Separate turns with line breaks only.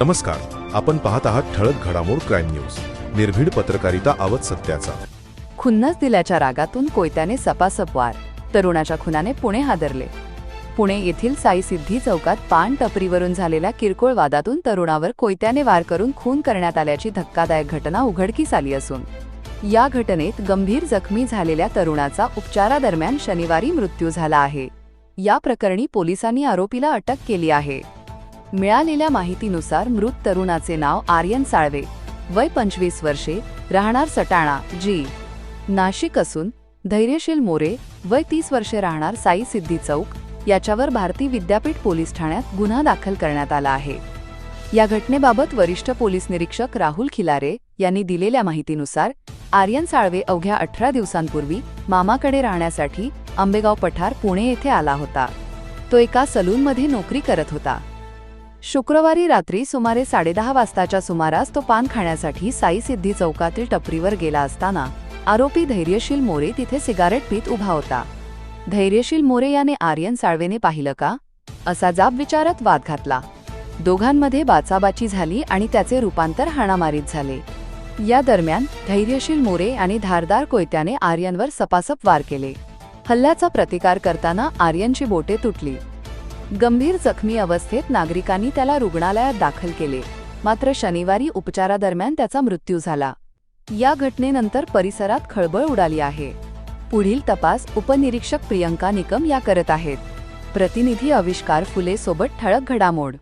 नमस्कार. आपण पाहत आहात ठळक घडामोड क्राईम न्यूज. निर्भीड पत्रकारिता आवत सत्याचा.
खुन्नस दिल्याच्या रागातून कोयत्याने सपासप वार. तरुणाच्या खुनाने पुणे हादरले. पुणे येथील साई सिद्धी चौकात पान टपरीवरून झालेल्या किरकोळ वादातून तरुणावर कोयत्याने वार करून खून करण्यात आल्याची धक्कादायक घटना उघडकीस आली असून या घटनेत गंभीर जखमी झालेल्या तरुणाचा उपचारादरम्यान शनिवारी मृत्यू झाला आहे. या प्रकरणी पोलिसांनी आरोपीला अटक केली आहे. मिळालेल्या माहितीनुसार मृत तरुणाचे नाव आर्यन साळवे. वय पंचवीस वर्षे राहणार सटाणा जी. नाशिक असून धैर्यशील मोरे वय तीस वर्षे राहणार साई सिद्धी चौक याच्यावर भारती विद्यापीठ पोलीस ठाण्यात गुन्हा दाखल करण्यात आला आहे. या घटनेबाबत वरिष्ठ पोलीस निरीक्षक राहुल खिलारे यांनी दिलेल्या माहितीनुसार आर्यन साळवे अवघ्या अठरा दिवसांपूर्वी मामाकडे राहण्यासाठी आंबेगाव पठार पुणे येथे आला होता. तो एका सलूनमध्ये नोकरी करत होता. शुक्रवारी रात्री सुमारे साडेदहा वाजताच्या सुमारास तो पान खाण्यासाठी साई सिद्धी चौकातील टपरीवर गेला असताना आरोपी धैर्यशील मोरे तिथे सिगारेट पीत उभा होता. धैर्यशील मोरे याने आर्यन साळवेने पाहिलं का? असा जाब विचारत वाद घातला. दोघांमध्ये बाचाबाची झाली आणि त्याचे रूपांतर हाणामारीत झाले. या दरम्यान धैर्यशील मोरे आणि धारदार कोयत्याने आर्यनवर सपासप वार केले. हल्ल्याचा प्रतिकार करताना आर्यनची बोटे तुटली. गंभीर जखमी अवस्थेत नागरिकांनी त्याला रुग्णालयात दाखल केले. मात्र शनिवारी उपचारादरम्यान त्याचा मृत्यू झाला. या घटनेनंतर परिसरात खळबळ उडाली आहे. पुढील तपास उपनिरीक्षक प्रियंका निकम या करत आहेत. प्रतिनिधी आविष्कार फुले सोबत ठळक घडामोड.